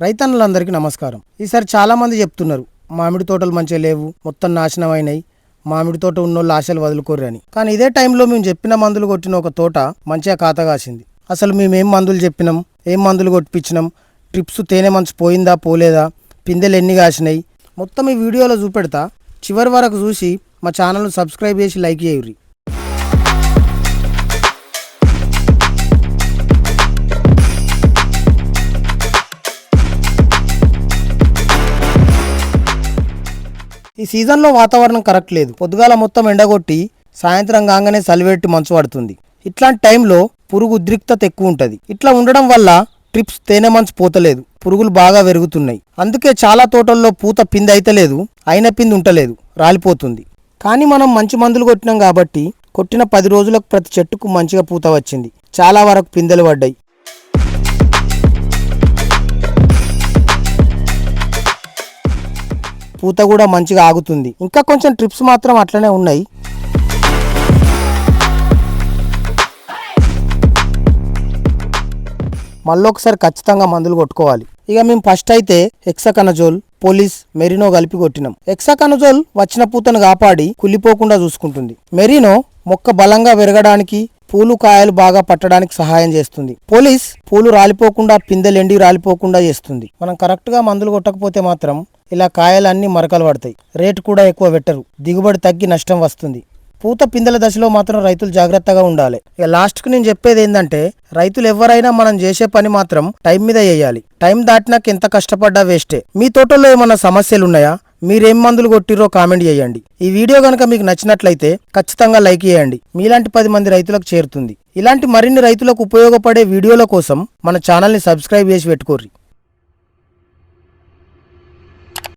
రైతన్నులందరికీ నమస్కారం. ఈసారి చాలా మంది చెప్తున్నారు మామిడి తోటలు మంచిగా లేవు మొత్తం నాశనం అయినాయి మామిడి తోట ఉన్నోళ్ళు ఆశలు వదులుకోరని కానీ ఇదే టైంలో మేము చెప్పిన మందులు కొట్టిన ఒక తోట మంచిగా ఖాతా కాసింది అసలు మేము ఏం మందులు చెప్పినాం ఏం మందులు కొట్టించినాం ట్రిప్స్ తేనె మంచు పోయిందా పోలేదా పిందెలు ఎన్ని కాసినాయి మొత్తం ఈ వీడియోలో చూపెడతా. చివరి వరకు చూసి మా ఛానల్ను సబ్స్క్రైబ్ చేసి లైక్ చేయుర్రి. ఈ సీజన్లో వాతావరణం కరెక్ట్ లేదు. పొద్దుగాల మొత్తం ఎండగొట్టి సాయంత్రం కాగానే చలివెట్టి మంచు పడుతుంది. ఇట్లాంటి టైంలో పురుగు ఉద్రిక్తత ఎక్కువ ఉంటుంది. ఇట్లా ఉండడం వల్ల ట్రిప్స్ తేనె మంచు పోతలేదు. పురుగులు బాగా పెరుగుతున్నాయి. అందుకే చాలా తోటల్లో పూత పింది అయితలేదు అయిన పింది ఉంటలేదు రాలిపోతుంది. కానీ మనం మంచి మందులు కొట్టినాం కాబట్టి కొట్టిన పది రోజులకు ప్రతి చెట్టుకు మంచిగా పూత వచ్చింది. చాలా వరకు పిందెలు పడ్డాయి. పూత కూడా మంచిగా ఆగుతుంది. ఇంకా కొంచెం ట్రిప్స్ మాత్రం అట్లనే ఉన్నాయి. మళ్ళీ ఒకసారి ఖచ్చితంగా మందులు కొట్టుకోవాలి. ఇక మేము ఫస్ట్ అయితే హెక్సకనజోల్ పోలీస్ మెరినో కలిపి కొట్టినాం. హెక్సకనజోల్ వచ్చిన పూతను కాపాడి కుళ్ళిపోకుండా చూసుకుంటుంది. మెరినో మొక్క బలంగా పెరగడానికి పూలు కాయలు బాగా పట్టడానికి సహాయం చేస్తుంది. పోలీస్ పూలు రాలిపోకుండా పిందెలు ఎండి రాలిపోకుండా చేస్తుంది. మనం కరెక్ట్గా మందులు కొట్టకపోతే మాత్రం ఇలా కాయలన్నీ మరకలు పడతాయి. రేటు కూడా ఎక్కువ పెట్టరు. దిగుబడి తగ్గి నష్టం వస్తుంది. పూత పిందెల దశలో మాత్రం రైతులు జాగ్రత్తగా ఉండాలి. ఇక లాస్ట్కి నేను చెప్పేది ఏంటంటే రైతులు ఎవరైనా మనం చేసే పని మాత్రం టైం మీద వేయాలి టైం దాటినాక ఎంత కష్టపడ్డా వేస్టే. మీ తోటలో ఏమన్నా సమస్యలు ఉన్నాయా? మీరేం మందులు కొట్టిరో కామెంట్ చేయండి. ఈ వీడియో కనుక మీకు నచ్చినట్లయితే ఖచ్చితంగా లైక్ చేయండి. మీలాంటి పది మంది రైతులకు చేరుతుంది. ఇలాంటి మరిన్ని రైతులకు ఉపయోగపడే వీడియోల కోసం మన ఛానల్ని సబ్స్క్రైబ్ చేసి పెట్టుకోర్రి.